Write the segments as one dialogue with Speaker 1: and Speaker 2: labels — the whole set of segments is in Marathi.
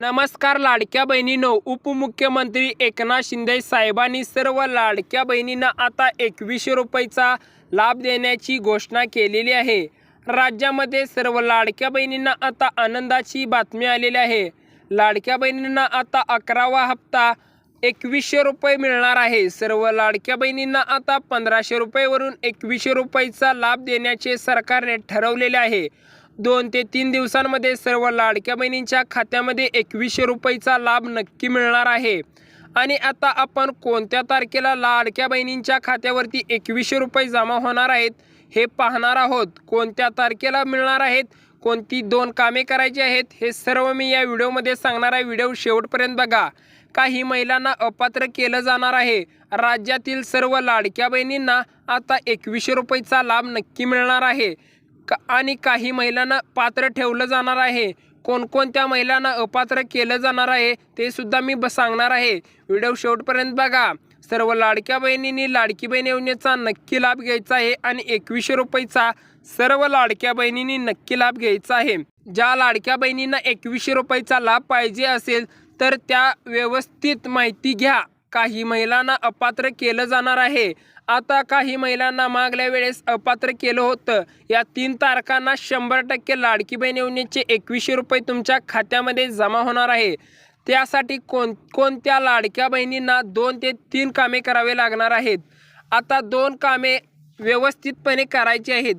Speaker 1: नमस्कार लाडक्या बहिणीनो. उपमुख्यमंत्री एकनाथ शिंदे साहेबांनी सर्व लाडक्या बहिणींना आता एकवीसशे रुपयाचा लाभ देण्याची घोषणा केलेली आहे. राज्यामध्ये सर्व लाडक्या बहिणींना आता आनंदाची बातमी आलेली आहे. लाडक्या बहिणींना आता अकरावा हप्ता एकवीसशे रुपये मिळणार आहे. सर्व लाडक्या बहिणींना आता पंधराशे रुपयेवरून एकवीसशे रुपयाचा लाभ देण्याचे सरकारने ठरवलेले आहे. दोन ते तीन दिवसांमध्ये सर्व लाडक्या बहिणींच्या खात्यामध्ये एकवीसशे रुपयेचा लाभ नक्की मिळणार आहे. आणि आता आपण कोणत्या तारखेला लाडक्या बहिणींच्या खात्यावरती एकवीसशे रुपये जमा होणार आहेत हे पाहणार आहोत. कोणत्या तारखेला मिळणार आहेत? कोणती दोन कामे करायची आहेत? हे सर्व मी या व्हिडिओमध्ये सांगणार आहे. व्हिडिओ शेवटपर्यंत बघा. काही महिलांना अपात्र केलं जाणार आहे. राज्यातील सर्व लाडक्या बहिणींना आता एकवीसशे रुपयेचा लाभ नक्की मिळणार आहे. का आणि काही महिलांना पात्र ठेवलं जाणार आहे. कोणकोणत्या महिलांना अपात्र केलं जाणार आहे ते सुद्धा मी ब सांगणार आहे. व्हिडिओ शेवटपर्यंत बघा. सर्व लाडक्या बहिणींनी लाडकी बहीण योजनेचा नक्की लाभ घ्यायचा आहे आणि एकवीसशे रुपयेचा सर्व लाडक्या बहिणींनी नक्की लाभ घ्यायचा आहे. ज्या लाडक्या बहिणींना एकवीसशे रुपयाचा लाभ पाहिजे असेल तर त्या व्यवस्थित माहिती घ्या. काही महिलांना अपात्र केलं जाणार आहे. आता काही महिलांना मागल्या वेळेस अपात्र केलं होतं. या तीन तारखांना शंभर टक्के लाडकी बहीण योजनेचे एकवीसशे रुपये तुमच्या खात्यामध्ये जमा होणार आहे. त्यासाठी कोण कोणत्या लाडक्या बहिणींना दोन ते तीन कामे करावे लागणार आहेत? आता दोन कामे व्यवस्थितपणे करायची आहेत.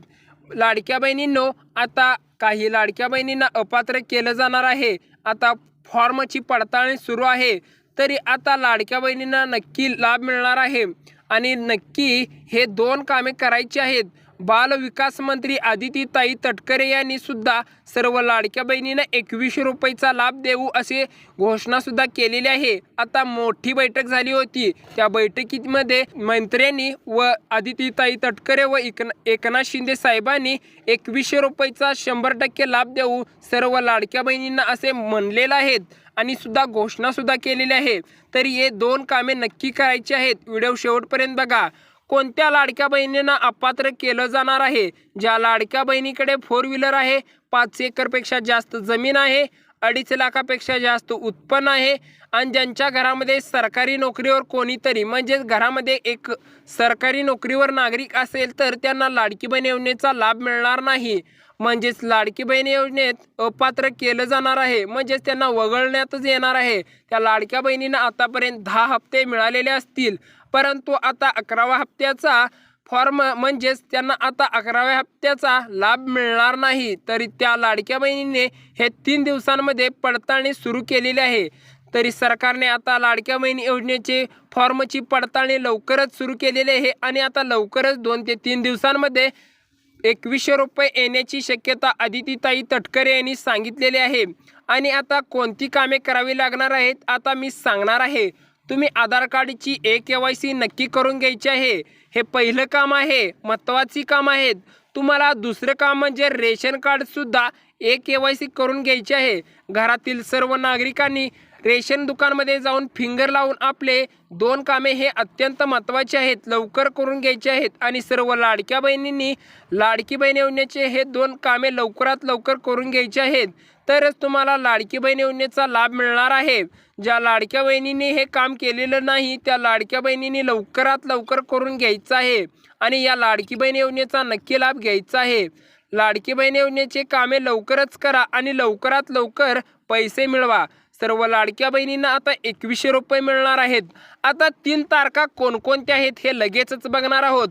Speaker 1: लाडक्या बहिणींनो आता काही लाडक्या बहिणींना अपात्र केलं जाणार आहे. आता फॉर्मची पडताळणी सुरू आहे. तरी आता लाडक्या बहिणींना नक्की लाभ मिळणार आहे. आणि नक्की हे दोन कामे करायची आहेत. बालविकास मंत्री आदितीताई तटकरे यांनी सुद्धा सर्व लाडक्या बहिणींना एकवीसशे रुपयेचा लाभ देऊ असे घोषणा सुद्धा केलेली आहे. आता मोठी बैठक झाली होती. त्या बैठकीमध्ये मंत्र्यांनी व आदितीताई तटकरे व एकनाथ शिंदे साहेबांनी एकवीसशे रुपयेचा शंभर टक्के लाभ देऊ सर्व लाडक्या बहिणींना असे म्हणलेलं आहेत आणि सुद्धा घोषणा सुद्धा केलेली आहे. तरी हे दोन कामे नक्की करायची आहेत. व्हिडिओ शेवटपर्यंत बघा. कोणत्या लाडक्या बहिणींना अपात्र केलं जाणार आहे? ज्या लाडक्या बहिणीकडे फोर व्हीलर आहे पाच एकरपेक्षा जास्त जमीन आहे अडीच लाखापेक्षा जास्त उत्पन्न आहे. आणि ज्यांच्या घरामध्ये सरकारी नोकरीवर कोणीतरी म्हणजेच घरामध्ये एक सरकारी नोकरीवर नागरिक असेल तर त्यांना लाडकी बहीण योजनेचा लाभ मिळणार नाही. म्हणजेच लाडकी बहीण योजनेत अपात्र केलं जाणार आहे. म्हणजेच त्यांना वगळण्यातच येणार आहे. त्या लाडक्या बहिणींना आतापर्यंत दहा हप्ते मिळालेले असतील. परंतु आता अकरावा हप्त्याचा फॉर्म म्हणजेच त्यांना आता अकराव्या हप्त्याचा लाभ मिळणार नाही तरी त्या लाडक्या बहिणीने हे तीन दिवसांमध्ये पडताळणी सुरू केलेली आहे. तरी सरकारने आता लाडक्या बहिणी योजनेचे फॉर्मची पडताळणी लवकरच सुरू केलेली आहे आणि आता लवकरच दोन ते तीन दिवसांमध्ये एकवीसशे रुपये येण्याची शक्यता आदितीताई तटकरे यांनी सांगितलेली आहे. आणि आता कोणती कामे करावी लागणार आहेत आता मी सांगणार आहे. तुम्ही आधार कार्डची ए के वाय सी नक्की करून घ्यायची आहे. हे पहिलं काम आहे महत्त्वाची काम आहेत. तुम्हाला दुसरं काम म्हणजे रेशन कार्डसुद्धा ए के वाय सी करून घ्यायचे आहे. घरातील सर्व नागरिकांनी रेशन दुकानमध्ये जाऊन फिंगर लावून आपले दोन कामे हे अत्यंत महत्त्वाचे आहेत लवकर करून घ्यायचे आहेत आणि सर्व लाडक्या बहिणींनी लाडकी बहीण योजनेचे हे दोन कामे लवकरात लवकर करून घ्यायचे आहेत. तरच तुम्हाला लाडकी बहीण योजनेचा लाभ मिळणार आहे. ज्या लाडक्या बहिणींनी हे काम केलेलं नाही त्या लाडक्या बहिणींनी लवकरात लवकर करून घ्यायचं आहे आणि या लाडकी बहीण योजनेचा नक्की लाभ घ्यायचा आहे. लाडकी बहीण योजनेचे कामे लवकरच करा आणि लवकरात लवकर पैसे मिळवा. सर्व लाडक्या बहिणींना आता एकवीसशे रुपये मिळणार आहेत. आता तीन तारखा कोणकोणत्या आहेत हे लगेचच बघणार आहोत.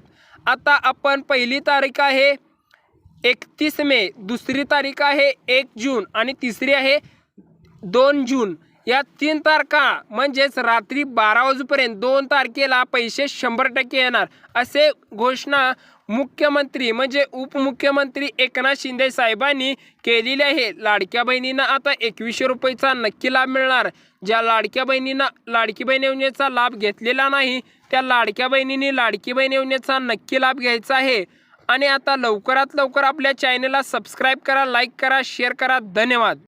Speaker 1: आता आपण पहिली तारीख आहे एकतीस मे दुसरी तारीख आहे एक जून आणि तिसरी आहे दोन जून. या तीन तारखा म्हणजेच रात्री बारा वाजेपर्यंत दोन तारखेला पैसे शंभर टक्के येणार असे घोषणा मुख्यमंत्री म्हणजे उपमुख्यमंत्री एकनाथ शिंदे साहेबांनी केलेली आहे. लाडक्या बहिणींना आता एकवीसशे रुपयेचा नक्की लाभ मिळणार. ज्या लाडक्या बहिणींना लाडकी बहीण योजनेचा लाभ घेतलेला नाही त्या लाडक्या बहिणींनी लाडकी बहीण योजनेचा नक्की लाभ घ्यायचा आहे. आणि आता लवकरात लवकर आपल्या चॅनलला सबस्क्राईब करा लाईक करा शेअर करा. धन्यवाद.